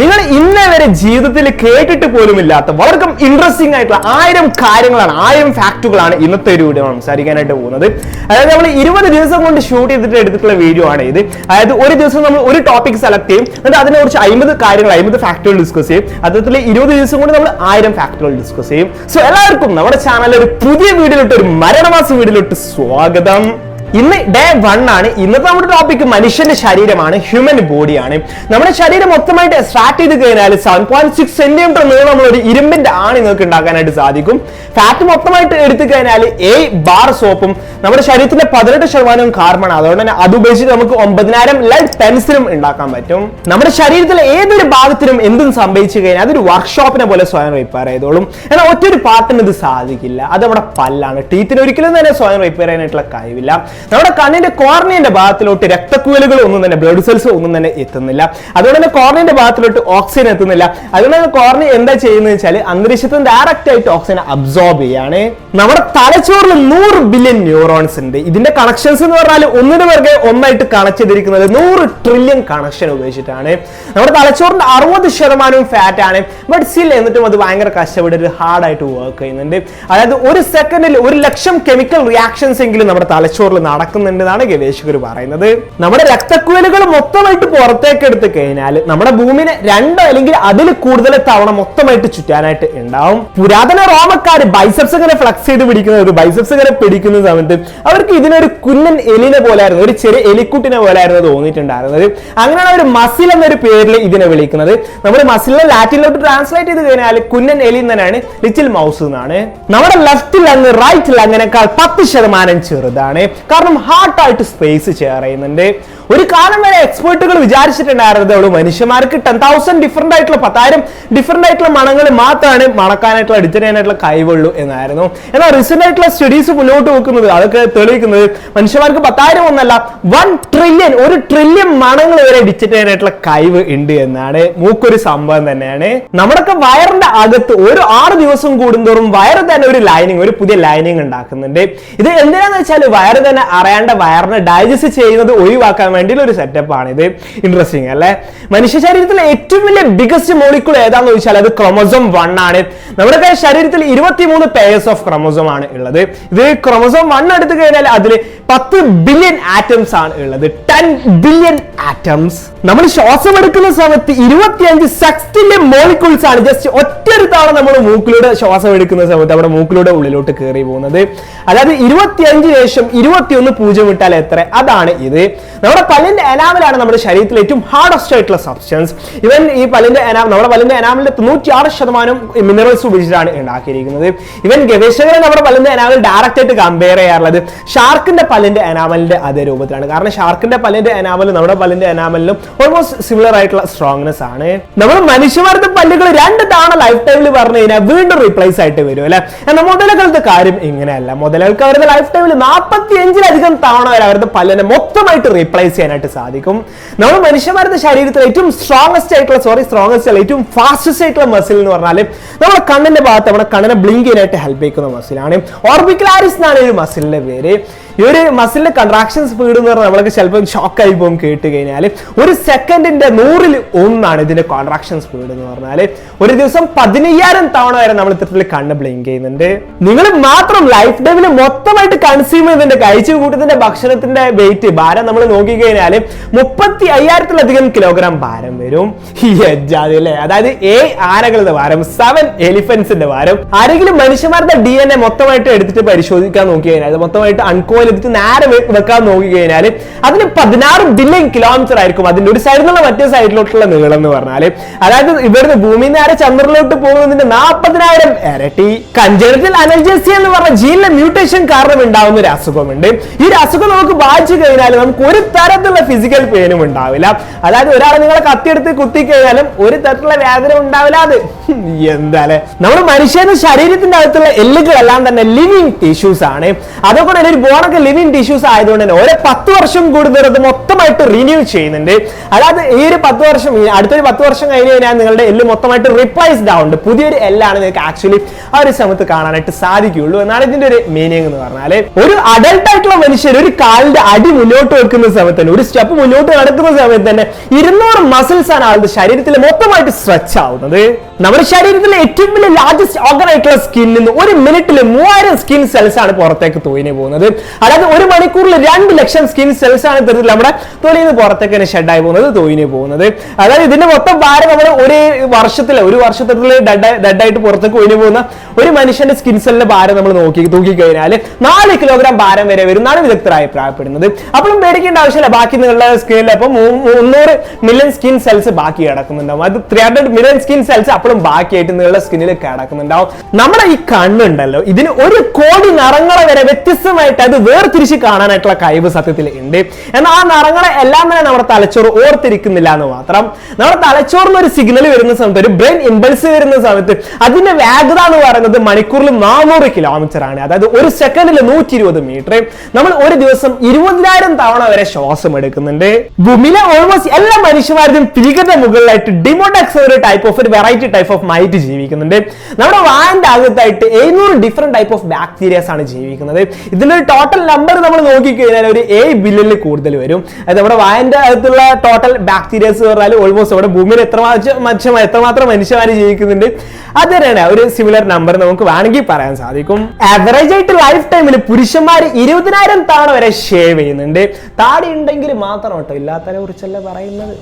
നിങ്ങൾ ഇന്നേ വരെ ജീവിതത്തിൽ കേട്ടിട്ട് പോലും ഇല്ലാത്ത വളരെ ഇൻട്രസ്റ്റിംഗ് ആയിട്ടുള്ള ആയിരം കാര്യങ്ങളാണ് ആയിരം ഫാക്ടുകളാണ് ഇന്നത്തെ ഒരു വീഡിയോ സംസാരിക്കാനായിട്ട് പോകുന്നത്. അതായത് നമ്മൾ ഇരുപത് ദിവസം കൊണ്ട് ഷൂട്ട് ചെയ്തിട്ട് എടുത്തിട്ടുള്ള വീഡിയോ ആണ് ഇത്. അതായത് ഒരു ദിവസം നമ്മൾ ഒരു ടോപ്പിക് സെലക്ട് ചെയ്യും എന്നിട്ട് അതിനെ കുറിച്ച് അമ്പത് കാര്യങ്ങൾ അമ്പത് ഫാക്ടുകൾ ഡിസ്കസ് ചെയ്യും. അതുപോലെ ഇരുപത് ദിവസം കൊണ്ട് നമ്മൾ ആയിരം ഫാക്ടുകൾ ഡിസ്കസ് ചെയ്യും. സോ എല്ലാവർക്കും നമ്മുടെ ചാനലിൽ ഒരു പുതിയ വീഡിയോയിലോട്ട് ഒരു മരണമാസ വീഡിയോയിലോട്ട് സ്വാഗതം. ഇന്ന് ഡേ വൺ ആണ്. ഇന്നത്തെ നമ്മുടെ ടോപ്പിക് മനുഷ്യന്റെ ശരീരമാണ് ഹ്യൂമൻ ബോഡിയാണ് നമ്മുടെ ശരീരം മൊത്തമായിട്ട് സ്റ്റാർട്ട് ചെയ്ത് കഴിഞ്ഞാൽ സെവൻ പോയിന്റ് സിക്സ് സെന്റിമീറ്റർ നീളമുള്ള ഒരു ഇരുമ്പിന്റെ ആണ് നിങ്ങൾക്ക് ഉണ്ടാക്കാനായിട്ട് സാധിക്കും. ഫാറ്റ് മൊത്തമായിട്ട് എടുത്തു കഴിഞ്ഞാൽ എ ബാർ സോപ്പും നമ്മുടെ ശരീരത്തിന്റെ പതിനെട്ട് ശതമാനവും കാർബൺ അതുകൊണ്ട് തന്നെ അത് ഉപയോഗിച്ചിട്ട് നമുക്ക് ഒമ്പതിനായിരം ലൈറ്റ് പെൻസിലും ഉണ്ടാക്കാൻ പറ്റും. നമ്മുടെ ശരീരത്തിലെ ഏതൊരു ഭാഗത്തിനും എന്തും സംഭവിച്ചു കഴിഞ്ഞാൽ അതൊരു വർക്ക്ഷോപ്പിനെ പോലെ സ്വയം റിപ്പയർ ചെയ്തോളും. എന്നാൽ ഒറ്റൊരു പാർട്ടിന് ഇത് സാധിക്കില്ല. അത് നമ്മുടെ പല്ലാണ്. ടീത്തിന് ഒരിക്കലും തന്നെ സ്വയം റിപ്പയർ ചെയ്യാനായിട്ടുള്ള കഴിവില്ല. നമ്മുടെ കണ്ണിന്റെ കോർണിയന്റെ ഭാഗത്തിലോട്ട് രക്തക്കുലുകൾ ഒന്നും തന്നെ ബ്ലഡ് സെൽസ് ഒന്നും തന്നെ എത്തുന്നില്ല. അതുകൊണ്ട് തന്നെ കോർണിയന്റെ ഭാഗത്തിലോട്ട് ഓക്സിജൻ എത്തുന്നില്ല. അതുകൊണ്ട് തന്നെ കോർണി എന്താ ചെയ്യുന്നത് വെച്ചാൽ അന്തരീക്ഷത്തിൽ ഡയറക്റ്റ് ആയിട്ട് ഓക്സിജൻ അബ്സോർബ് ചെയ്യാണ്. നമ്മുടെ തലച്ചോറിൽ നൂറ് ബില്യൺ ന്യൂറോൺസ് ഉണ്ട്. ഇതിന്റെ കണക്ഷൻസ് എന്ന് പറഞ്ഞാൽ ഒന്നിനു പിറകെ ഒന്നായിട്ട് കണക്ട് ചെയ്തിരിക്കുന്നത് നൂറ് ട്രില്യൺ കണക്ഷൻ ഉപയോഗിച്ചിട്ടാണ്. നമ്മുടെ തലച്ചോറിന്റെ അറുപത് ശതമാനവും ഫാറ്റ് ആണ്. ബട്ട് സ്റ്റിൽ എന്നിട്ടും അത് ഭയങ്കര ഹാർഡ് ആയിട്ട് വർക്ക് ചെയ്യുന്നുണ്ട്. അതായത് ഒരു സെക്കൻഡിൽ ഒരു ലക്ഷം കെമിക്കൽ റിയാക്ഷൻസ് എങ്കിലും നമ്മുടെ തലച്ചോറിൽ നടക്കുന്നുണ്ട് എന്നാണ് ഗവേഷകർ പറയുന്നത്. നമ്മുടെ രക്തക്കുഴലുകൾ മൊത്തമായിട്ട് പുറത്തേക്ക് എടുത്തു കഴിഞ്ഞാൽ നമ്മുടെ ഭൂമിനെ രണ്ടോ അല്ലെങ്കിൽ അതിൽ കൂടുതൽ തവണ മൊത്തമായിട്ട് ചുറ്റാനായിട്ട് ഉണ്ടാവും. പുരാതന റോമക്കാർ ബൈസെപ്സ് ഇങ്ങനെ ഫ്ലക്സ് ചെയ്ത് പിടിക്കുന്നത് ബൈസെപ്സ് ഇങ്ങനെ പിടിക്കുന്ന സമയത്ത് അവർക്ക് ഇതിനൊരു കുന്നൻ എലിനെ പോലായിരുന്നു ഒരു ചെറിയ എലിക്കുട്ടിനെ പോലായിരുന്നു തോന്നിയിട്ടുണ്ടായിരുന്നത്. അങ്ങനെയാണ് ഒരു മസിൽ എന്നൊരു പേരിൽ ഇതിനെ വിളിക്കുന്നത്. നമ്മൾ മസിലിനെ ലാറ്റിനിലോട്ട് ട്രാൻസ്ലേറ്റ് ചെയ്ത് കഴിഞ്ഞാൽ കുന്നൻ എലി എന്നാണ് ലിറ്റിൽ മൗസ് എന്നാണ്. നമ്മുടെ ലെഫ്റ്റ് ലങ് റൈറ്റിൽ ലങ്ങിനേക്കാൾ പത്ത് ശതമാനം ചെറുതാണ്. കാരണം ഹാർട്ടായിട്ട് സ്പേസ് ഷെയർ ചെയ്യുന്നുണ്ട്. ഒരു കാലം വരെ എക്സ്പേർട്ടുകൾ വിചാരിച്ചിട്ടുണ്ടായിരുന്നത് ഉള്ളൂ. മനുഷ്യന്മാർക്ക് ടെൻ തൗസൻഡ് ഡിഫറെന്റ് ആയിട്ടുള്ള പത്തായിരം ഡിഫറെന്റ് ആയിട്ടുള്ള മണങ്ങൾ മാത്രമാണ് മണക്കാനായിട്ടുള്ള എഡിറ്റ് ചെയ്യാനായിട്ടുള്ള കഴിവുള്ളൂ എന്നായിരുന്നു. എന്നാൽ റീസെന്റ് ആയിട്ടുള്ള സ്റ്റഡീസ് മുന്നോട്ട് വെക്കുന്നത് അതൊക്കെ തെളിയിക്കുന്നത് മനുഷ്യന്മാർക്ക് പത്തായിരം ഒന്നല്ല വൺ ട്രില്യൺ ഒരു ട്രില്യൺ മണങ്ങൾ വരെ എഡിറ്റ് ചെയ്യാനായിട്ടുള്ള കഴിവ് ഉണ്ട് എന്നാണ് മൂക്കൊരു സംഭവം തന്നെയാണ്. നമ്മുടെയൊക്കെ വയറിന്റെ അകത്ത് ഒരു ആറ് ദിവസം കൂടുന്തോറും വയറ് തന്നെ ഒരു ലൈനിങ് ഒരു പുതിയ ലൈനിങ് ഉണ്ടാക്കുന്നുണ്ട്. ഇത് എന്തിനാന്ന് വെച്ചാൽ വയറ് തന്നെ അറിയാണ്ട് വയറിനെ ഡൈജസ്റ്റ് ചെയ്യുന്നത് ഒഴിവാക്കാൻ വേണ്ടിയുള്ള ഒരു സെറ്റപ്പ് ആണ് ഇത്. ഇൻട്രസ്റ്റിംഗ് അല്ലേ? മനുഷ്യ ശരീരത്തിലെ ഏറ്റവും വലിയ ബിഗസ്റ്റ് മോളിക്യൂൾ ഏതാന്ന് ചോദിച്ചാൽ അത് ക്രോമസോം വൺ ആണ്. നമ്മുടെ ശരീരത്തിൽ ഇരുപത്തിമൂന്ന് പേയേഴ്സ് ഓഫ് ക്രോമസോം ആണ് ഉള്ളത്. ഇത് ക്രോമസോം വൺ എടുത്തു കഴിഞ്ഞാൽ അതിൽ പത്ത് ബില്യൺ ആറ്റംസ് ആണ് ഉള്ളത്. ടെൻ ബില്യൺ ആറ്റംസ് നമ്മൾ ശ്വാസം എടുക്കുന്ന സമയത്ത് ഇരുപത്തിയഞ്ച് സെക്സ്റ്റിന്റെ മോളിക്യൂൾസ് ആണ്. ജസ്റ്റ് ഒറ്റ ഒരു തവണ നമ്മൾ മൂക്കിലൂടെ ശ്വാസം എടുക്കുന്ന സമയത്ത് നമ്മുടെ മൂക്കിലൂടെ ഉള്ളിലോട്ട് കയറി പോകുന്നത്. അതായത് ഇരുപത്തിയഞ്ച് ശേഷം ഇരുപത്തിയൊന്ന് പൂജ്യം വിട്ടാൽ എത്ര? അതാണ് ഇത്. നമ്മുടെ പല്ലിന്റെ എനാമലാണ് നമ്മുടെ ശരീരത്തിൽ ഏറ്റവും ഹാർഡസ്റ്റ് ആയിട്ടുള്ള സബ്സ്റ്റൻസ് ഇവൻ ഈ പല്ലിന്റെ എനാം നമ്മുടെ പല്ലിന്റെ എനാമലിന്റെ തൊണ്ണൂറ്റി ആറ് ശതമാനം മിനറൽസ് ഉപയോഗിച്ചിട്ടാണ് ഉണ്ടാക്കിയിരിക്കുന്നത്. ഇവൻ ഗവേഷകരെ നമ്മുടെ പല്ലിന്റെ എനാമൽ ഡയറക്റ്റ് ആയിട്ട് കമ്പയർ ചെയ്യാറുള്ളത്. ഷാർക്കിന്റെ പല്ലിന്റെ എനാമലിന്റെ അതേ രൂപത്തിലാണ്. കാരണം ഷാർക്കിന്റെ പല്ലിന്റെ എനാമൽ നമ്മുടെ പല്ലിന്റെ എനാമലിനും ഓൾമോസ്റ്റ് സിമിലർ ആയിട്ടുള്ള സ്ട്രോങ്നെസ് ആണ്. നമ്മൾ മനുഷ്യന്മാരുടെ പല്ലുകൾ രണ്ട് തവണ ലൈഫ് ടൈമിൽ പറഞ്ഞു കഴിഞ്ഞാൽ വീണ്ടും റീപ്ലേസ് ആയിട്ട് വരും അല്ലെ? മുതലകളുടെ കാര്യം ഇങ്ങനെയല്ല. മുതലകൾക്ക് അവരുടെ ലൈഫ് ടൈമിൽ നാൽപ്പത്തി അഞ്ചിലധികം തവണ വരെ അവരുടെ പല്ലിനെ മൊത്തമായിട്ട് റീപ്ലേസ് ചെയ്യാനായിട്ട് സാധിക്കും. നമ്മൾ മനുഷ്യന്മാരുടെ ശരീരത്തിൽ ഏറ്റവും സ്ട്രോങ്സ്റ്റ് ആയിട്ടുള്ള സോറി സ്ട്രോങ്സ്റ്റ് അല്ല ഏറ്റവും ഫാസ്റ്റസ്റ്റ് ആയിട്ടുള്ള മസിൽ എന്ന് പറഞ്ഞാൽ നമ്മുടെ കണ്ണിന്റെ ഭാഗത്ത് നമ്മുടെ കണ്ണിനെ ബ്ലിങ്ക് ചെയ്യാനായിട്ട് ഹെൽപ്പ് ചെയ്യുന്ന മസിലാണ് ഓർബിക്കുലാരിസ് എന്നാണ് ഒരു മസിലിന്റെ പേര്. ഈ ഒരു മസിലിന്റെ കൺട്രാക്ഷൻ സ്പീഡ് എന്ന് പറഞ്ഞാൽ നമ്മളൊക്കെ ചിലപ്പോൾ ആയി പോകും കേട്ട് കഴിഞ്ഞാൽ ഒരു സെക്കൻഡിന്റെ നൂറിൽ ഒന്നാണ് ഇതിന്റെ കോൺട്രാക്ഷൻ സ്പീഡ് എന്ന് പറഞ്ഞാൽ ഒരു ദിവസം പതിനയ്യായിരം തവണ വരെ നമ്മൾ ഇത്തരത്തിൽ കണ്ണ് ബ്ലിങ്ക് ചെയ്യുന്നുണ്ട്. നിങ്ങൾ മാത്രം ലൈഫ് ടൈമിൽ മൊത്തമായിട്ട് കൺസ്യൂം ചെയ്തതിന്റെ കഴിച്ചു കൂട്ടത്തിന്റെ ഭക്ഷണത്തിന്റെ വെയിറ്റ് ഭാരം നമ്മൾ നോക്കിക്കഴിഞ്ഞാൽ മുപ്പത്തി അയ്യായിരത്തിലധികം കിലോഗ്രാം ഭാരം വരും. അല്ലേ? അതായത് ഏ ആനകളുടെ ഭാരം സെവൻ എലിഫന്റ്സിന്റെ ഭാരം. ആരെങ്കിലും മനുഷ്യന്മാരുടെ ഡി എൻ എ മൊത്തമായിട്ട് എടുത്തിട്ട് പരിശോധിക്കാൻ നോക്കി കഴിഞ്ഞാൽ മൊത്തമായിട്ട് അൺകോയിൽ എടുത്തിട്ട് നേരെ വെക്കാൻ നോക്കി കഴിഞ്ഞാൽ അതിന് പതിനാറ് ബില്യൺ കിലോമീറ്റർ ആയിരിക്കും അതിന്റെ ഒരു സൈഡിൽ നിന്നുള്ള മറ്റേ സൈഡിലോട്ടുള്ള നീളം എന്ന് പറഞ്ഞാൽ അതായത് ഇവിടുന്ന് ഭൂമി നേരെ ചന്ദ്രനിലോട്ട് പോകുന്നതിന്റെ നാൽപ്പതിനായിരം ഇരട്ടി കഞ്ചനത്തിൽ അനൽജസി എന്ന് പറഞ്ഞ ജീനിലെ മ്യൂട്ടേഷൻ കാരണം ഉണ്ടാവുന്ന ഒരു അസുഖമുണ്ട്. ഈ ഒരു അസുഖം നമുക്ക് ബാധിച്ചു കഴിഞ്ഞാൽ നമുക്ക് ഒരു തരത്തിലുള്ള ഫിസിക്കൽ പെയിനും ഉണ്ടാവില്ല. അതായത് ഒരാൾ നിങ്ങളെ കത്തിയെടുത്ത് കുത്തി കഴിഞ്ഞാലും ഒരു തരത്തിലുള്ള വേദന ഉണ്ടാവില്ല അത്. എന്താലേ? നമ്മൾ മനുഷ്യന്റെ ശരീരത്തിന്റെ അകത്തുള്ള എല്ലുകളെല്ലാം തന്നെ ലിവിങ് ടിഷ്യൂസ് ആണ്. അതൊക്കെ ഒരു ബോണൊക്കെ നമ്മളൊക്കെ ലിവിങ് ടിഷ്യൂസ് ആയതുകൊണ്ട് തന്നെ ഓരോ പത്ത് വർഷം കൂടുതൽ അത് മൊത്തമായിട്ട് റിന്യൂ ചെയ്യുന്നുണ്ട്. അതായത് ഈ ഒരു പത്ത് വർഷം അടുത്തൊരു പത്ത് വർഷം കഴിഞ്ഞ് കഴിഞ്ഞാൽ നിങ്ങളുടെ എല്ല് മൊത്തമായിട്ട് റിപ്ലേസ്ഡ് ആവുന്നുണ്ട്. പുതിയൊരു എല്ലാണ് നിങ്ങൾക്ക് ആക്ച്വലി ആ ഒരു സമയത്ത് കാണാനായിട്ട് സാധിക്കുകയുള്ളൂ എന്നാണ് ഇതിന്റെ ഒരു മീനിങ് എന്ന് പറഞ്ഞാൽ ഒരു അഡൾട്ട് ആയിട്ടുള്ള മനുഷ്യർ ഒരു കാലിന്റെ അടി മുന്നോട്ട് വെക്കുന്ന സമയത്ത് തന്നെ ഒരു സ്റ്റെപ്പ് മുന്നോട്ട് നടക്കുന്ന സമയത്ത് തന്നെ ഇരുന്നൂറ് മസിൽസ് ആണ് ആളുടെ ശരീരത്തിൽ മൊത്തമായിട്ട് സ്ട്രെച്ച് ആവുന്നത്. നമ്മുടെ ശരീരത്തിലെ ഏറ്റവും വലിയ ലാർജസ്റ്റ് ഓർഗൻ ആയിട്ടുള്ള സ്കിന്നിൽ നിന്ന് ഒരു മിനിറ്റിൽ മൂവായിരം സ്കിൻ സെൽസ് ആണ് പുറത്തേക്ക് തോന്നി പോകുന്നത്. അതായത് ഒരു മണിക്കൂറിൽ രണ്ട് ലക്ഷം സ്കിൻ സെൽസ് ആണ് ഇത്തരത്തിൽ നമ്മുടെ തൊലിയിൽ നിന്ന് പുറത്തേക്ക് തന്നെ ഷെഡായി പോകുന്നത് തൊയിന് പോകുന്നത്. അതായത് ഇതിന്റെ മൊത്തം ഭാരം നമ്മൾ ഒരു വർഷത്തിൽ ഒരു വർഷത്തിൽ ഡെഡായിട്ട് പുറത്തേക്ക് ഒഴിഞ്ഞു പോകുന്ന ഒരു മനുഷ്യന്റെ സ്കിൻ സെല്ലിന്റെ ഭാരം നമ്മൾ നോക്കി തൂക്കി കഴിഞ്ഞാൽ നാല് കിലോഗ്രാം ഭാരം വരെ വരുന്നതാണ് വിദഗ്ധർ അഭിപ്രായപ്പെടുന്നത്. അപ്പോഴും പേടിക്കേണ്ട ആവശ്യമില്ല ബാക്കി നിങ്ങളുടെ സ്കിന്നിൽ അപ്പോൾ മുന്നൂറ് മില്യൺ സ്കിൻ സെൽസ് ബാക്കി കിടക്കുന്നുണ്ടാവും. അത് three hundred million skin cells അപ്പോഴും ബാക്കിയായിട്ട് നിങ്ങളുടെ സ്കിന്നിൽ കിടക്കുന്നുണ്ടാവും. നമ്മുടെ ഈ കണ്ണുണ്ടല്ലോ ഇതിന് ഒരു കോടി നിറങ്ങളെ വരെ വ്യത്യസ്തമായിട്ട് അത് വേർതിരിച്ച് കാണാനായിട്ടുള്ള കഴിവ് സത്യത്തിൽ ഉണ്ട്. എന്നാൽ ആ നിറങ്ങളെ എല്ലാം തന്നെ നമ്മുടെ തലച്ചോറ് ഓർത്തിരിക്കുന്നില്ല എന്ന് മാത്രം. നമ്മുടെ തലച്ചോറിന് ഒരു സിഗ്നൽ വരുന്ന സമയത്ത് ഒരു ബ്രെയിൻ ഇമ്പൾസ് വരുന്ന സമയത്ത് അതിന്റെ വേഗത എന്ന് പറയുന്നത് മണിക്കൂറിൽ നാനൂറ് കിലോമീറ്റർ ആണ്. അതായത് ഒരു സെക്കൻഡിൽ നൂറ്റി ഇരുപത് മീറ്റർ നമ്മൾ ഒരു ദിവസം ഇരുപതിനായിരം തവണ വരെ ശ്വാസം എടുക്കുന്നുണ്ട്. ഭൂമിയിലെ ഓൾമോസ്റ്റ് എല്ലാ മനുഷ്യന്മാരുടെയും പിരികന്റെ മുകളിലായിട്ട് ഡിമോഡെക്സ് ഒരു ടൈപ്പ് ഓഫ് ഒരു വെറൈറ്റി ടൈപ്പ് ഓഫ് മൈറ്റ് ജീവിക്കുന്നുണ്ട്. നമ്മുടെ വായന്റെ അകത്തായിട്ട് എഴുന്നൂറ് ഡിഫറെന്റ് ടൈപ്പ് ഓഫ് ബാക്ടീരിയസ് ആണ് ജീവിക്കുന്നത്. ഇതിലൊരു ടോട്ടൽ നമ്പർ നമ്മൾ നോക്കിക്കഴിഞ്ഞാൽ ഒരു എ ബില്യണിൽ കൂടുതൽ വരും. അത് നമ്മുടെ വായന്റെ അകത്തുള്ള ടോട്ടൽ ബാക്ടീരിയസ് പറഞ്ഞാൽ ഓൾമോസ്റ്റ് നമ്മുടെ ഭൂമിയിൽ എത്രമാത്രം മനുഷ്യ എത്രമാത്രം മനുഷ്യന്മാർ ജീവിക്കുന്നുണ്ട്. അത് തന്നെയാണ് ഒരു സിമിലർ നമ്പർ നമുക്ക് വേണമെങ്കിൽ പറയാൻ സാധിക്കും. ആവറേജ് ആയിട്ട് ലൈഫ് ടൈമിൽ പുരുഷന്മാർ ഇരുപതിനായിരം തവണ വരെ ഷേവ് ചെയ്യുന്നുണ്ട്. താടി ഉണ്ടെങ്കിൽ മാത്രം കേട്ടോ ഇല്ലാത്തതിനെ കുറിച്ചല്ല പറയുന്നത്.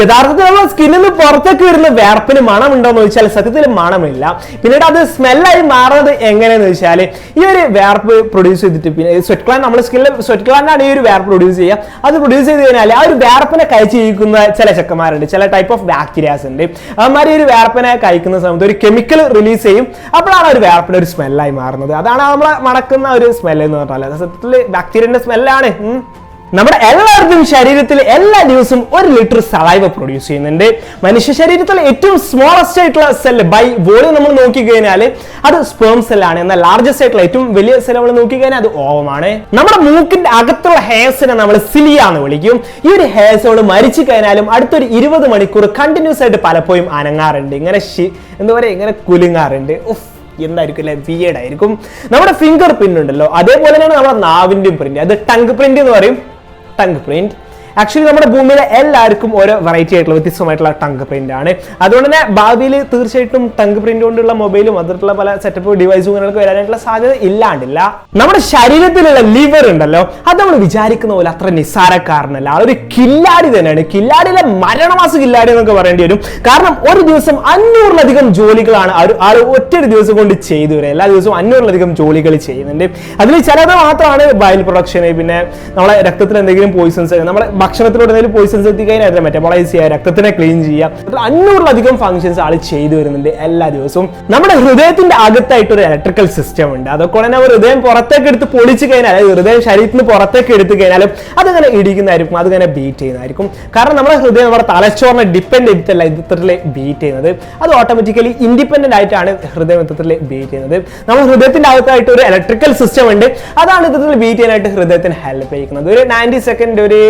യഥാർത്ഥത്തിൽ നമ്മൾ സ്കിന്നിൽ നിന്ന് പുറത്തേക്ക് വരുന്ന വേർപ്പിന് മണം ഉണ്ടോന്ന് ചോദിച്ചാൽ സത്യത്തിൽ മണമില്ല. പിന്നീട് അത് സ്മെല്ലായി മാറുന്നത് എങ്ങനെയെന്ന് വെച്ചാൽ ഈ ഒരു വേർപ്പ് പ്രൊഡ്യൂസ് ചെയ്തിട്ട് പിന്നെ സ്വെറ്റ് ക്ലാൻ നമ്മൾ സ്കില്ല് സ്വെറ്റ് ക്ലാനാണ് ഈ ഒരു വേർ പ്രൊഡ്യൂസ് ചെയ്യുക. അത് പ്രൊഡ്യൂസ് ചെയ്ത് കഴിഞ്ഞാൽ ആ ഒരു വേർപ്പിനെ കഴിച്ചിരിക്കുന്ന ചില ചെക്കന്മാരുണ്ട്. ചില ടൈപ്പ് ഓഫ് ബാക്ടീരിയാസ് ഉണ്ട്. അവന്മാർ ഈ ഒരു വേർപ്പിനെ കഴിക്കുന്ന സമയത്ത് ഒരു കെമിക്കൽ റിലീസ് ചെയ്യും. അപ്പോഴാണ് ഒരു വേർപ്പിന് ഒരു സ്മെല്ലായി മാറുന്നത്. അതാണ് നമ്മൾ മണക്കുന്ന ഒരു സ്മെല്ല് എന്ന് പറഞ്ഞാൽ സത്യത്തിൽ ബാക്ടീരിയന്റെ സ്മെല്ലാണ് നമ്മുടെ എല്ലാവർക്കും ശരീരത്തിൽ എല്ലാ ദിവസവും ഒരു ലിറ്റർ സലൈവ പ്രൊഡ്യൂസ് ചെയ്യുന്നുണ്ട്. മനുഷ്യ ശരീരത്തിലെ ഏറ്റവും സ്മോളസ്റ്റ് ആയിട്ടുള്ള സെല്ല് ബൈ വോളിയം നമ്മൾ നോക്കിക്കഴിഞ്ഞാൽ അത് സ്പേം സെല്ലാണ് എന്നാൽ ലാർജസ്റ്റ് ആയിട്ടുള്ള ഏറ്റവും വലിയ സെല്ല് നമ്മൾ നോക്കിക്കഴിഞ്ഞാൽ അത് ഓവമാണ് നമ്മുടെ മൂക്കിന്റെ അകത്തുള്ള ഹെയർസിനെ നമ്മൾ സിലിയ എന്ന് വിളിക്കും. ഈ ഒരു ഹെയർസോട് മരിച്ചു കഴിഞ്ഞാലും അടുത്തൊരു ഇരുപത് മണിക്കൂർ കണ്ടിന്യൂസ് ആയിട്ട് പലപ്പോഴും അനങ്ങാറുണ്ട്. ഇങ്ങനെ എന്താ പറയുക ഇങ്ങനെ കുലുങ്ങാറുണ്ട്. ഉഫ് എന്തായിരിക്കും അല്ലെ? വിയേഡ് ആയിരിക്കും. നമ്മുടെ ഫിംഗർ പ്രിന്റ് ഉണ്ടല്ലോ. അതേപോലെ തന്നെയാണ് നമ്മുടെ നാവിന്റെയും പ്രിന്റ് അത് ടങ് പ്രിന്റ് എന്ന് പറയും. ടങ് പ്രിന്റ് ആക്ച്വലി നമ്മുടെ ഭൂമിയിലെ എല്ലാവർക്കും ഓരോ വെറൈറ്റി ആയിട്ടുള്ള വ്യത്യസ്തമായിട്ടുള്ള ടങ്ക് പ്രിന്റ് ആണ്. അതുകൊണ്ട് തന്നെ ഭാവിയിൽ തീർച്ചയായിട്ടും ടങ്ക് പ്രിന്റ് കൊണ്ടുള്ള മൊബൈലും അതിലുള്ള പല സെറ്റപ്പ് ഡിവൈസും അങ്ങനെയൊക്കെ വരാനായിട്ടുള്ള സാധ്യത ഇല്ലാണ്ടില്ല. നമ്മുടെ ശരീരത്തിലുള്ള ലിവർ ഉണ്ടല്ലോ അത് നമ്മൾ വിചാരിക്കുന്ന പോലെ അത്ര നിസ്സാരക്കാരനല്ല. ഒരു കില്ലാടി തന്നെയാണ്. കില്ലാടിയിലെ മരണമാസ കില്ലാടി എന്നൊക്കെ പറയേണ്ടി വരും. കാരണം ഒരു ദിവസം അഞ്ഞൂറിലധികം ജോലികളാണ് ആ ഒരു ഒറ്റൊരു ദിവസം കൊണ്ട് ചെയ്തു വരിക എല്ലാ ദിവസവും അഞ്ഞൂറിലധികം ജോലികൾ ചെയ്യുന്നുണ്ട്. അതിൽ ചിലത് മാത്രമാണ് ബയൽ പ്രൊഡക്ഷൻ പിന്നെ നമ്മളെ രക്തത്തിൽ എന്തെങ്കിലും പോയിസൺസ് നമ്മളെ ഭക്ഷണത്തിലൂടെ എന്തെങ്കിലും പോയിസൺസ് എത്തിക്കഴിഞ്ഞാൽ അതിനെ മെറ്റബോളൈസ് ചെയ്യുക രക്തത്തിനെ ക്ലീൻ ചെയ്യുക അഞ്ഞൂറിലധികം ഫംഗ്ഷൻസ് ആൾ ചെയ്തു വരുന്നുണ്ട് എല്ലാ ദിവസവും. നമ്മുടെ ഹൃദയത്തിന്റെ അകത്തായിട്ട് ഒരു ഇലക്ട്രിക്കൽ സിസ്റ്റം ഉണ്ട്. അതൊക്കെ തന്നെ ഹൃദയം പുറത്തേക്ക് എടുത്ത് പൊളിച്ചു കഴിഞ്ഞാൽ അതായത് ഹൃദയം ശരീരത്തിന് പുറത്തേക്ക് എടുത്തു കഴിഞ്ഞാലും അതിങ്ങനെ ഇടിക്കുന്നതായിരിക്കും അതിങ്ങനെ ബീറ്റ് ചെയ്യുന്നതായിരിക്കും. കാരണം നമ്മുടെ ഹൃദയം നമ്മുടെ തലച്ചോറിനെ ഡിപ്പെൻഡ് ചെയ്തിട്ടല്ല ഇത്തരത്തിൽ ബീറ്റ് ചെയ്യുന്നത്. അത് ഓട്ടോമാറ്റിക്കലി ഇൻഡിപെൻഡന്റ് ആയിട്ടാണ് ഹൃദയം ഇത്തരത്തിൽ ബീറ്റ് ചെയ്യുന്നത്. നമ്മൾ ഹൃദയത്തിന്റെ അകത്തായിട്ട് ഒരു ഇലക്ട്രിക്കൽ സിസ്റ്റം ഉണ്ട്. അതാണ് ഇത്തരത്തിൽ ബീറ്റ് ചെയ്യാനായിട്ട് ഹൃദയത്തിന് ഹെൽപ്പ് ചെയ്യുന്നത് ഒരു നയന്റി സെക്കൻഡ് ഒരു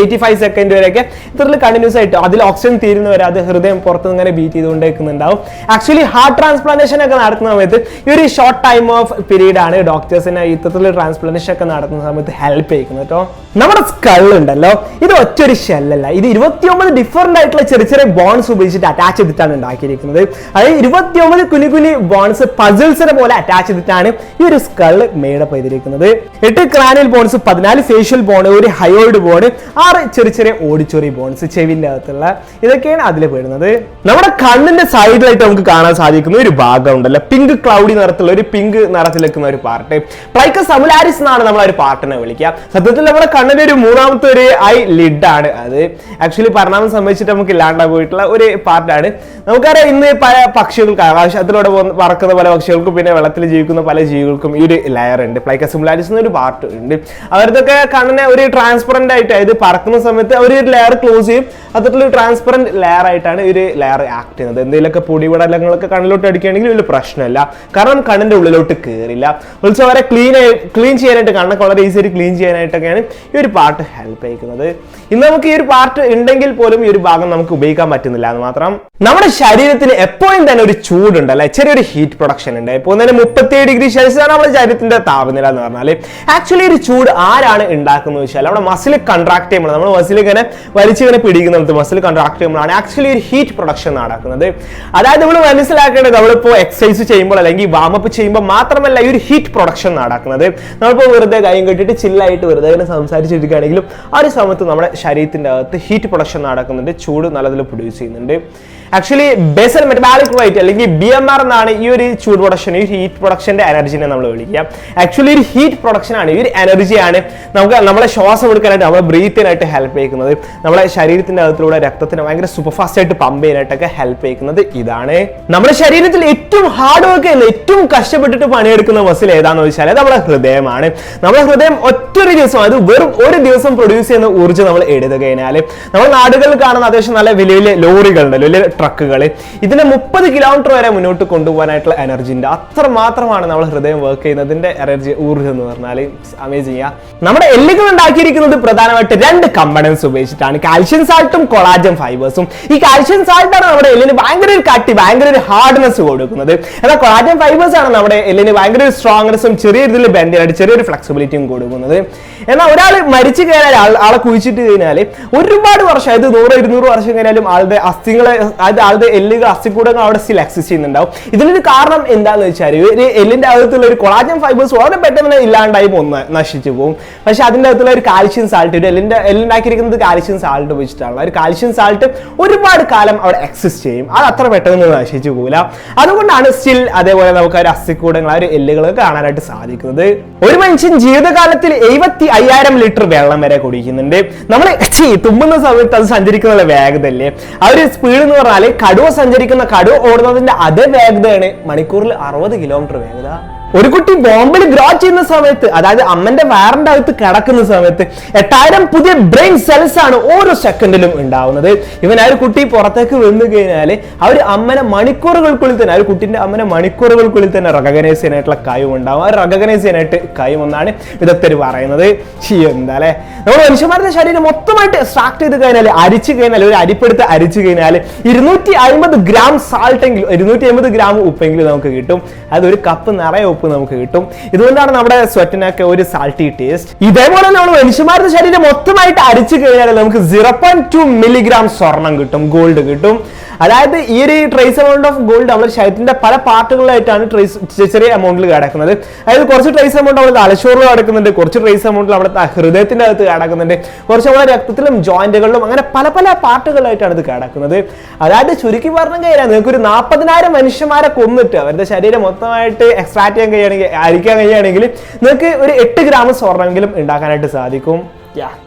എയ്റ്റി ഫൈവ് സെക്കൻഡ് വരെയൊക്കെ ഇത്ര കണ്ടിന്യൂസ് ആയിട്ട് അതിൽ ഓക്സിജൻ തീരുന്ന വരെ അത് ഹൃദയം പുറത്ത് ഇങ്ങനെ ബീറ്റ് ചെയ്തുകൊണ്ടിരിക്കുന്നുണ്ടാവും ആക്ച്വലി ഹാർട്ട് ട്രാൻസ്പ്ലാന്റേഷൻ ഒക്കെ നടത്തുന്ന സമയത്ത് ഈ ഒരു ഷോർട്ട് ടൈം ഓഫ് പീരീഡ് ആണ് ഡോക്ടേഴ്സിനെ ഇത്തരത്തിൽ ട്രാൻസ്പ്ലാന്റേഷൻ ഒക്കെ നടത്തുന്ന സമയത്ത് ഹെൽപ്പ് ചെയ്യുന്നത് കേട്ടോ. നമ്മുടെ സ്കൾ ഉണ്ടല്ലോ. ഇത് ഒറ്റൊരു ഷെല്ലല്ല ഇത് ഇരുപത്തിയൊമ്പത് ഡിഫറെന്റ് ആയിട്ടുള്ള ചെറിയ ചെറിയ ബോൺസ് ഉപയോഗിച്ചിട്ട് അറ്റാച്ച് ചെയ്തിട്ടാണ് ഉണ്ടാക്കിയിരിക്കുന്നത്. അതായത് ഇരുപത്തിയൊമ്പത് കുനി കുനി ബോൺസ് പസിൽസിനെ പോലെ അറ്റാച്ച് ചെയ്തിട്ടാണ് ഈ ഒരു സ്കൾ മേഡപ്പ് ചെയ്തിരിക്കുന്നത്. എട്ട് ക്രാനിയൽ ബോൺസ് പതിനാല് ഫേഷ്യൽ ബോൺ ഒരു ഹയോയിഡ് ബോൺ ആറ് ചെറിയ ചെറിയ ഓഡിച്ചോറി ബോൺസ് ചെവിന്റെ അകത്തുള്ള ഇതൊക്കെയാണ് അതിൽ പെടുന്നത്. നമ്മുടെ കണ്ണിന്റെ സൈഡിലായിട്ട് നമുക്ക് കാണാൻ സാധിക്കുന്ന ഒരു ഭാഗം ഉണ്ടല്ലോ പിങ്ക് ക്ലൗഡി നിറത്തിലുള്ള ഒരു പിങ്ക് നിറത്തിൽ നിൽക്കുന്ന ഒരു പാർട്ട് പ്ലൈക്കസ് സമുലാരിസ് എന്നാണ് നമ്മൾ ഒരു പാർട്ടിനെ വിളിക്കുക. സത്യത്തിൽ നമ്മുടെ കണ്ണിന്റെ ഒരു മൂന്നാമത്തെ ഒരു ഐ ലിഡ് ആണ് അത്. ആക്ച്വലി പരിണാമം സംബന്ധിച്ചിട്ട് നമുക്ക് ഇല്ലാണ്ടാ പോയിട്ടുള്ള ഒരു പാർട്ടാണ് നമുക്കറിയാം ഇന്ന് പല പക്ഷികൾക്ക് ആകാശത്തിലൂടെ പറക്കുന്ന പല പക്ഷികൾക്കും പിന്നെ വെള്ളത്തിൽ ജീവിക്കുന്ന പല ജീവികൾക്കും ഈ ഒരു ലെയർ ഉണ്ട്. പ്ലൈക്കസ് സിമുലാരിസ് എന്നൊരു പാർട്ട് ഉണ്ട്. അവരതൊക്കെ കണ്ണിനെ ഒരു ട്രാൻസ്പെറന്റ് ആയിട്ട് അതായത് പറക്കുന്ന സമയത്ത് അവർ ഒരു ലെയർ ക്ലോസ് ചെയ്യും. അത്തരത്തിലൊരു ട്രാൻസ്പെറന്റ് ലെയർ ആയിട്ടാണ് ഒരു ലെയർ ആക്ട് ചെയ്യുന്നത്. എന്തെങ്കിലുമൊക്കെ പൊടിപടലങ്ങളൊക്കെ കണ്ണിലോട്ട് അടിക്കുകയാണെങ്കിൽ വലിയ പ്രശ്നമില്ല. കാരണം കണ്ണിന്റെ ഉള്ളിലോട്ട് കയറില്ല ഓൾസോ അവരെ ക്ലീൻ ക്ലീൻ ചെയ്യാനായിട്ട് കണ്ണൊക്കെ വളരെ ഈസി ആയിട്ട് ക്ലീൻ ചെയ്യാനായിട്ടൊക്കെയാണ് ഈ ഒരു പാർട്ട് ഹെൽപ്പ് ചെയ്യിക്കുന്നത്. ഇന്ന് നമുക്ക് ഈ ഒരു പാർട്ട് ഉണ്ടെങ്കിൽ പോലും ഈ ഒരു ഭാഗം നമുക്ക് ഉപയോഗിക്കാൻ പറ്റുന്നില്ല എന്ന് മാത്രം. നമ്മുടെ ശരീരത്തിന് എപ്പോഴും തന്നെ ഒരു ചൂടുണ്ട് അല്ലെ? ചെറിയൊരു ഹീറ്റ് പ്രൊഡക്ഷൻ ഉണ്ട്. ഇപ്പോൾ തന്നെ മുപ്പത്തിയേഴ് ഡിഗ്രി സെൽഷ്യസ് ആണ് നമ്മുടെ ശരീരത്തിന്റെ താപനില എന്ന് പറഞ്ഞാൽ ആക്ച്വലി ഒരു ചൂട് ആരാണ് ഉണ്ടാക്കുന്നത് വെച്ചാൽ നമ്മുടെ മസിൽ കൺട്രാക്ട് ചെയ്യുമ്പോൾ നമ്മൾ മസിൽ ഇങ്ങനെ വലിച്ചിങ്ങനെ പിടിക്കുന്നത് മസിൽ കൺട്രാക്ട് ചെയ്യുമ്പോഴാണ് ആക്ച്വലി ഒരു ഹീറ്റ് പ്രൊഡക്ഷൻ നടക്കുന്നത്. അതായത് നമ്മൾ മനസ്സിലാക്കേണ്ടത് നമ്മളിപ്പോൾ എക്സസൈസ് ചെയ്യുമ്പോൾ അല്ലെങ്കിൽ വാമപ്പ് ചെയ്യുമ്പോൾ മാത്രമല്ല ഈ ഒരു ഹീറ്റ് പ്രൊഡക്ഷൻ നടക്കുന്നത്. നമ്മളിപ്പോൾ വെറുതെ കൈയും കെട്ടിട്ട് ചില്ലായിട്ട് വെറുതെ ഇങ്ങനെ സംസാരിച്ചിരിക്കുകയാണെങ്കിലും ആ ഒരു സമയത്ത് നമ്മുടെ ശരീരത്തിന്റെ അകത്ത് ഹീറ്റ് പ്രൊഡക്ഷൻ നടക്കുന്നുണ്ട്. ചൂട് നല്ലതിൽ പ്രൊഡ്യൂസ് ചെയ്യുന്നുണ്ട്. ആക്ച്വലി ബേസൽ മെറ്റബാലിക് റേറ്റ് അല്ലെങ്കിൽ ബി എം ആർ എന്നാണ് ഈ ഒരു ചൂട് പ്രൊഡക്ഷൻ ഈ ഹീറ്റ് പ്രൊഡക്ഷന്റെ എനർജിനെ നമ്മൾ വിളിക്കുക. ആക്ച്വലി ഒരു ഹീറ്റ് പ്രൊഡക്ഷൻ ആണ്. ഈ ഒരു എനർജിയാണ് നമുക്ക് നമ്മളെ ശ്വാസം എടുക്കാനായിട്ട് നമ്മളെ ബ്രീത്ത് ചെയ്യാനായിട്ട് ഹെൽപ്പ് ചെയ്യുന്നത്. നമ്മളെ ശരീരത്തിന്റെ അകത്തിലൂടെ രക്തത്തിന് ഭയങ്കര സൂപ്പർ ഫാസ്റ്റ് ആയിട്ട് പമ്പ് ചെയ്യാനായിട്ടൊക്കെ ഹെൽപ്പ് ചെയ്യുന്നത് ഇതാണ്. നമ്മുടെ ശരീരത്തിൽ ഏറ്റവും ഹാർഡ് വർക്ക് ചെയ്യുന്ന ഏറ്റവും കഷ്ടപ്പെട്ടിട്ട് പണിയെടുക്കുന്ന മസിൽ ഏതാന്ന് വെച്ചാൽ നമ്മുടെ ഹൃദയമാണ്. നമ്മുടെ ഹൃദയം ഒറ്റൊരു ദിവസം അത് വെറും ഒരു ദിവസം പ്രൊഡ്യൂസ് ചെയ്യുന്ന ഊർജം നമ്മൾ എടുത്തു കഴിഞ്ഞാൽ നമ്മൾ നാടുകളിൽ കാണുന്ന അത്യാവശ്യം നല്ല വലിയ വലിയ ലോറികളുണ്ടല്ലോ വലിയ ട്രക്കുകൾ ഇതിനെ മുപ്പത് കിലോമീറ്റർ വരെ മുന്നോട്ട് കൊണ്ടുപോകാനായിട്ടുള്ള എനർജി ഉണ്ട് അത്ര മാത്രമാണ് നമ്മൾ ഹൃദയം വർക്ക് ചെയ്യുന്നതിന്റെ എനർജി ഊർജം എന്ന് പറഞ്ഞാൽ അമേസിങ് നമ്മുടെ എല്ലുകൾ ഉണ്ടാക്കിയിരിക്കുന്നത് പ്രധാനമായിട്ട് രണ്ട് കമ്പണൻസ് ഉപയോഗിച്ചിട്ടാണ്. കാൽഷ്യം സാൾട്ടും കൊളാജൻ ഫൈബേഴ്സും ഈ കാൽഷ്യം സാൾട്ടാണ് നമ്മുടെ എല്ലിന് ഭയങ്കര ഒരു കട്ടി ഭയങ്കര ഒരു ഹാർഡ്നെസ് കൊടുക്കുന്നത്. എന്നാൽ കൊളാജൻ ഫൈബേഴ്സ് ആണ് നമ്മുടെ എല്ലിന് ഭയങ്കര ഒരു സ്ട്രോങ്നെസ്സും ചെറിയ രീതിയിൽ ബെൻഡിനായിട്ട് ചെറിയൊരു ഫ്ലെക്സിബിലിറ്റിയും കൊടുക്കുന്നത്. എന്നാൽ ഒരാൾ മരിച്ചു കഴിഞ്ഞാൽ ആളെ കുഴിച്ചിട്ട് കഴിഞ്ഞാൽ ഒരുപാട് വർഷം അതായത് നൂറ് ഇരുന്നൂറ് വർഷം കഴിഞ്ഞാലും ആളുടെ അസ്ഥികളെ അതായത് ആളുടെ എല്ലുകൾ അസ്ഥിക്കൂടങ്ങൾ അവിടെ സ്റ്റിൽ എക്സിസ്റ്റ് ചെയ്യുന്നുണ്ടാവും. ഇതിനൊരു കാരണം എന്താണെന്ന് വെച്ചാൽ ഒരു എല്ലിന്റെ അകത്തുള്ള ഒരു കൊളാജൻ ഫൈബേഴ്സ് വളരെ പെട്ടെന്ന് ഇല്ലാണ്ടായി പോകുന്ന നശിച്ചു പോകും. പക്ഷെ അതിന്റെ അകത്തുള്ള ഒരു കാൽഷ്യം സാൾട്ട് ഒരു എല്ലിന്റെ എല്ലുണ്ടാക്കിയിരിക്കുന്നത് കാൽഷ്യം സാൾട്ട് വെച്ചിട്ടാണ് ഒരു കാൽഷ്യം സാൾട്ട് ഒരുപാട് കാലം അവിടെ എക്സിസ്റ്റ് ചെയ്യും. അത് അത്ര പെട്ടെന്ന് നശിച്ചു പോകില്ല അതുകൊണ്ടാണ് സ്റ്റിൽ അതേപോലെ നമുക്ക് ഒരു അസ്ഥിക്കൂടങ്ങൾ ആ ഒരു എല്ലുകൾ കാണാനായിട്ട് സാധിക്കുന്നത്. ഒരു മനുഷ്യൻ ജീവിതകാലത്തിൽ എഴുപത്തി അയ്യായിരം ലിറ്റർ വെള്ളം വരെ കുടിക്കുന്നുണ്ട്. നമ്മൾ തുമ്പുന്ന സമയത്ത് അത് സഞ്ചരിക്കുന്ന വേഗതല്ലേ ആ ഒരു സ്പീഡ് എന്ന് പറഞ്ഞാൽ കടുവ സഞ്ചരിക്കുന്ന കടുവ ഓടുന്നതിന്റെ അതേ വേഗതയാണ് മണിക്കൂറിൽ അറുപത് കിലോമീറ്റർ വേഗത. ഒരു കുട്ടി ബോംബിൽ ഗ്രോ ചെയ്യുന്ന സമയത്ത് അതായത് അമ്മന്റെ വയറിന്റെ അകത്ത് കിടക്കുന്ന സമയത്ത് എട്ടായിരം പുതിയ ബ്രെയിൻ സെൽസ് ആണ് ഓരോ സെക്കൻഡിലും ഉണ്ടാവുന്നത്. ഇവൻ ആ ഒരു കുട്ടി പുറത്തേക്ക് വന്നു കഴിഞ്ഞാൽ ആ ഒരു അമ്മനെ മണിക്കൂറുകൾക്കുള്ളിൽ തന്നെ ആ ഒരു കുട്ടിന്റെ അമ്മനെ മണിക്കൂറുകൾക്കുള്ളിൽ തന്നെ റെക്കഗ്നൈസ് ചെയ്യാനായിട്ടുള്ള കഴിവ് ഉണ്ടാവും. ആ റെക്കഗ്നൈസ് ചെയ്യാനായിട്ട് കഴിവെന്നാണ് വിദഗ്ധർ പറയുന്നത്. എന്താ അല്ലെ നമ്മൾ മനുഷ്യന്മാരുടെ ശരീരം മൊത്തമായിട്ട് എക്സ്ട്രാക്ട് ചെയ്ത് കഴിഞ്ഞാൽ അരിച്ചു കഴിഞ്ഞാൽ ഒരു അരിപ്പെടുത്ത് അരിച്ചു കഴിഞ്ഞാൽ ഇരുന്നൂറ്റി അമ്പത് ഗ്രാം സാൾട്ട് എങ്കിലും ഇരുന്നൂറ്റി അമ്പത് ഗ്രാം ഉപ്പെങ്കിലും നമുക്ക് കിട്ടും. അത് ഒരു കപ്പ് നിറയെ ഉപ്പ് നമുക്ക് കിട്ടും. ഇതുകൊണ്ടാണ് നമ്മുടെ സ്വെറ്റിനൊക്കെ ഒരു സാൾട്ടി ടേസ്റ്റ് ഇതേപോലെ നമ്മൾ മനുഷ്യന്മാരുടെ ശരീരം മൊത്തമായിട്ട് അരിച്ചു കഴിഞ്ഞാൽ നമുക്ക് സീറോ പോയിന്റ് ടു മില്ലിഗ്രാം സ്വർണം കിട്ടും ഗോൾഡ് കിട്ടും. അതായത് ഈ ഒരു ട്രേസ് എമൗണ്ട് ഓഫ് ഗോൾഡ് നമ്മുടെ ശരീരത്തിന്റെ പല പാർട്ടുകളായിട്ടാണ് ട്രേസ് ചെറിയ എമൗണ്ടിൽ കിടക്കുന്നത് അതായത് കുറച്ച് ട്രേസ് എമൗണ്ട് നമ്മുടെ തലച്ചോറിൽ കിടക്കുന്നുണ്ട് കുറച്ച് ട്രേസ് എമൗണ്ട് നമ്മുടെ ഹൃദയത്തിന്റെ അകത്ത് കിടക്കുന്നുണ്ട് കുറച്ച് നമ്മുടെ രക്തത്തിലും ജോയിന്റുകളിലും അങ്ങനെ പല പല പാർട്ടുകളായിട്ടാണ് ഇത് കിടക്കുന്നത് അതായത് ചുരുക്കി പറഞ്ഞു കഴിഞ്ഞാൽ നിങ്ങൾക്ക് ഒരു നാൽപ്പതിനായിരം മനുഷ്യന്മാരെ കൊന്നിട്ട് അവരുടെ ശരീരം മൊത്തമായിട്ട് എക്സ്ട്രാക്ട് ചെയ്യാൻ കഴിയുകയാണെങ്കിൽ അരിക്കാൻ കഴിയുകയാണെങ്കിൽ നിങ്ങൾക്ക് ഒരു എട്ട് ഗ്രാം സ്വർണമെങ്കിലും ഉണ്ടാക്കാനായിട്ട് സാധിക്കും.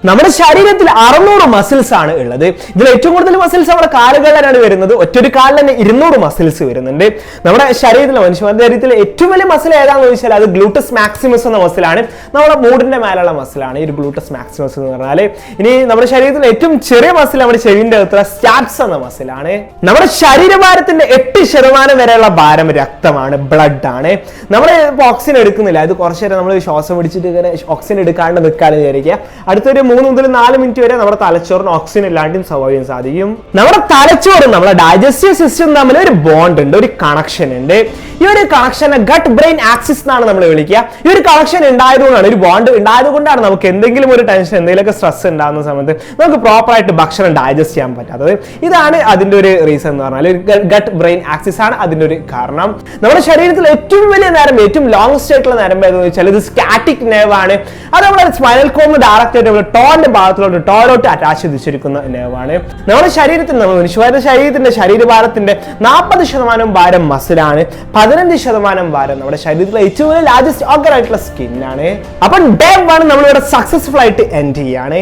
നമ്മുടെ ശരീരത്തിൽ അറുന്നൂറ് മസിൽസ് ആണ് ഉള്ളത്. ഇതിൽ ഏറ്റവും കൂടുതൽ മസിൽസ് നമ്മുടെ കാലുകളിലാണ് വരുന്നത്. ഒറ്റൊരു കാലിൽ തന്നെ ഇരുന്നൂറ് മസിൽസ് വരുന്നുണ്ട്. നമ്മുടെ ശരീരത്തിലെ മനുഷ്യന്റെ ശരീരത്തിൽ ഏറ്റവും വലിയ മസിൽ ഏതാണെന്ന് ചോദിച്ചാൽ അത് ഗ്ലൂട്ടസ് മാക്സിമസ് എന്ന മസിലാണ് നമ്മുടെ മൂടിന്റെ മേലുള്ള മസിലാണ് ഈ ഒരു ഗ്ലൂട്ടസ് മാക്സിമസ് എന്ന് പറഞ്ഞാൽ ഇനി നമ്മുടെ ശരീരത്തിലെ ഏറ്റവും ചെറിയ മസിൽ നമ്മുടെ ചെവിന്റെ അകത്തുള്ള സ്റ്റാറ്റ്സ് എന്ന മസിലാണ് നമ്മുടെ ശരീരഭാരത്തിന്റെ എട്ട് ശതമാനം വരെയുള്ള ഭാരം രക്തമാണ് ബ്ലഡ് ആണ്. നമ്മൾ ഓക്സിജൻ എടുക്കുന്നില്ല. അത് കുറച്ചു നേരം നമ്മൾ ശ്വാസം പിടിച്ചിട്ട് ഇങ്ങനെ ഓക്സിജൻ എടുക്കാണ്ട് നിൽക്കാന്ന് വിചാരിക്കുക. അടുത്തൊരു മൂന്ന് മുതൽ നാല് മിനിറ്റ് വരെ നമ്മുടെ തലച്ചോറിന് ഓക്സിജൻ ഇല്ലാണ്ടും സർവൈവ് ചെയ്യാൻ സാധിക്കും. നമ്മുടെ തലച്ചോറും നമ്മുടെ ഡൈജസ്റ്റീവ് സിസ്റ്റം തമ്മിൽ ഒരു ബോണ്ട് ഉണ്ട് ഒരു കണക്ഷൻ ഉണ്ട്. ഈ ഒരു കണക്ഷനെ ഗട്ട് ബ്രെയിൻ ആക്സിസ് എന്നാണ് നമ്മൾ വിളിക്കുക. ഈ ഒരു കണക്ഷൻ ഉണ്ടായതുകൊണ്ടാണ് ഒരു ബോണ്ട് ഉണ്ടായതുകൊണ്ടാണ് നമുക്ക് എന്തെങ്കിലും ഒരു ടെൻഷൻ എന്തെങ്കിലുമൊക്കെ സ്ട്രെസ് ഉണ്ടാകുന്ന സമയത്ത് നമുക്ക് പ്രോപ്പറായിട്ട് ഭക്ഷണം ഡൈജസ്റ്റ് ചെയ്യാൻ പറ്റാത്തത് ഇതാണ് അതിന്റെ ഒരു റീസൺ എന്ന് പറഞ്ഞാൽ ഒരു ഗട്ട് ബ്രെയിൻ ആക്സിസ് ആണ് അതിന്റെ ഒരു കാരണം. നമ്മുടെ ശരീരത്തിൽ ഏറ്റവും വലിയ നേരം ഏറ്റവും ലോങ്സ്റ്റ് ആയിട്ടുള്ള നേരം ഏതെന്ന് വെച്ചാൽ ഇത് സ്റ്റാറ്റിക് നെർവ് ആണ്. അത് നമ്മുടെ സ്പൈനൽ കോമിന് ഡയറക്റ്റ് ആയിട്ട് നമ്മുടെ ടോന്റെ ഭാഗത്തിലോട്ട് ടോയിലോട്ട് അറ്റാച്ച് ചെയ്തിരിക്കുന്ന നേവാണ് നമ്മുടെ ശരീരത്തിൽ നമ്മുടെ മനുഷ്യരുടെ ശരീരത്തിന്റെ ശരീരഭാരത്തിന്റെ നാൽപ്പത് ശതമാനം ഭാരം മസിലാണ് പതിനഞ്ച് ശതമാനം ഭാരം നമ്മുടെ ശരീരത്തിലെ ഏറ്റവും വലിയ ലാർജസ്റ്റ് ഓർഗൻ ആയിട്ടുള്ള സ്കിന്നാണ് അപ്പം ഡേ വൺ നമ്മളിവിടെ സക്സസ്ഫുൾ ആയിട്ട് എൻഡ് ചെയ്യാണ്.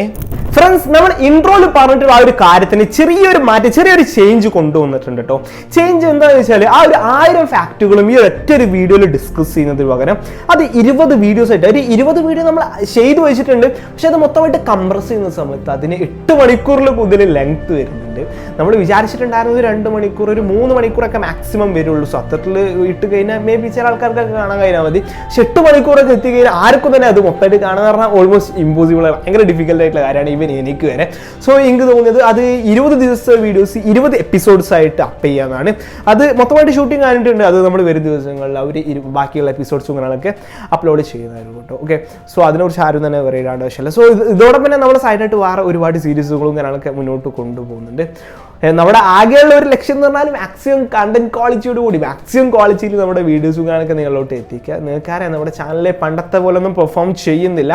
ഫ്രണ്ട്സ് നമ്മൾ ഇൻട്രോയിൽ പറഞ്ഞിട്ടുള്ള ആ ഒരു കാര്യത്തിന് ചെറിയൊരു മാറ്റം ചെറിയൊരു ചേഞ്ച് കൊണ്ടുവന്നിട്ടുണ്ട് കേട്ടോ ചേഞ്ച് എന്താണെന്ന് വെച്ചാൽ ആ ഒരു ആയിരം ഫാക്റ്റുകളും ഈ ഒറ്റ ഒരു വീഡിയോയിൽ ഡിസ്കസ് ചെയ്യുന്നതിന് പകരം അത് ഇരുപത് വീഡിയോസ് ആയിട്ട് ഒരു ഇരുപത് വീഡിയോ നമ്മൾ ചെയ്തു വെച്ചിട്ടുണ്ട്. പക്ഷെ അത് മൊത്തമായിട്ട് കംപ്രസ് ചെയ്യുന്ന സമയത്ത് അതിന് എട്ട് മണിക്കൂറിൽ കൂടുതൽ ലെങ്ത് വരുന്നുണ്ട് നമ്മൾ വിചാരിച്ചിട്ടുണ്ടായിരുന്നത് രണ്ട് മണിക്കൂർ ഒരു മൂന്ന് മണിക്കൂറൊക്കെ മാക്സിമം വരുള്ളൂ. സത്യത്തിൽ ഇട്ട് കഴിഞ്ഞാൽ മേ ബി ചില ആൾക്കാർക്കൊക്കെ കാണാൻ കഴിഞ്ഞാൽ മതി. പക്ഷെ എട്ട് മണിക്കൂറൊക്കെ എത്തി കഴിഞ്ഞാൽ ആർക്കും തന്നെ അത് മൊത്തമായിട്ട് കാണാൻ പറഞ്ഞാൽ ഓൾമോസ്റ്റ് ഇമ്പോസിബിൾ ഭയങ്കര ഡിഫിക്കൽട്ട് ആയിട്ടുള്ള കാര്യമാണ് ഈവൻ എനിക്ക് വരെ സോ എനിക്ക് തോന്നിയത് അത് ഇരുപത് ദിവസത്തെ വീഡിയോസ് ഇരുപത് എപ്പിസോഡ്സ് ആയിട്ട് അപ്പ് ചെയ്യാന്നാണ്. അത് മൊത്തമായിട്ട് ഷൂട്ടിംഗ് കഴിഞ്ഞിട്ടുണ്ട് അത് നമ്മൾ വരും ദിവസങ്ങളിൽ അവർ ബാക്കിയുള്ള എപ്പിസോഡ്സും കാണാനൊക്കെ അപ്ലോഡ് ചെയ്യുന്നതായിരുന്നു കേട്ടോ. ഓക്കെ സോ അതിനെക്കുറിച്ച് ആരും തന്നെ പറയില്ലാണ്ട് പക്ഷേ സോ ഇതോടൊപ്പം തന്നെ നമ്മൾ സൈഡായിട്ട് വേറെ ഒരുപാട് സീരീസുകളും കാര്യങ്ങളൊക്കെ മുന്നോട്ട് കൊണ്ടുപോകുന്നുണ്ട്. നമ്മുടെ ആകെയുള്ള ഒരു ലക്ഷ്യം എന്ന് പറഞ്ഞാൽ മാക്സിമം കണ്ടന്റ് ക്വാളിറ്റിയോട് കൂടി. മാക്സിമം ക്വാളിറ്റിയിൽ നമ്മുടെ വീഡിയോസും കാണൊക്കെ നിങ്ങളിലോട്ട് എത്തിക്കുക. നിങ്ങൾക്കറിയാം നമ്മുടെ ചാനലിലെ പണ്ടത്തെ പോലെ ഒന്നും പെർഫോം ചെയ്യുന്നില്ല.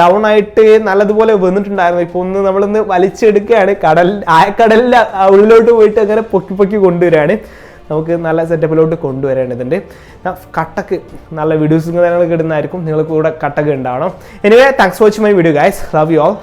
ഡൗൺ ആയിട്ട് നല്ലതുപോലെ വന്നിട്ടുണ്ടായിരുന്നു. ഇപ്പോൾ ഒന്ന് നമ്മളൊന്ന് വലിച്ചെടുക്കുകയാണ്. കടൽ ആയക്കടലിന്റെ ഉള്ളിലോട്ട് പോയിട്ട് അങ്ങനെ പൊക്കി പൊക്കി കൊണ്ടുവരികയാണ്. നമുക്ക് നല്ല സെറ്റപ്പിലോട്ട് കൊണ്ടുവരേണ്ടതുണ്ട് കട്ടക്ക് നല്ല വീഡിയോസും കാര്യങ്ങളൊക്കെ ഇടുന്നതായിരിക്കും. നിങ്ങൾക്ക് കൂടെ കട്ടക്ക് ഉണ്ടാവണം. Anyway thanks watching my video guys love you all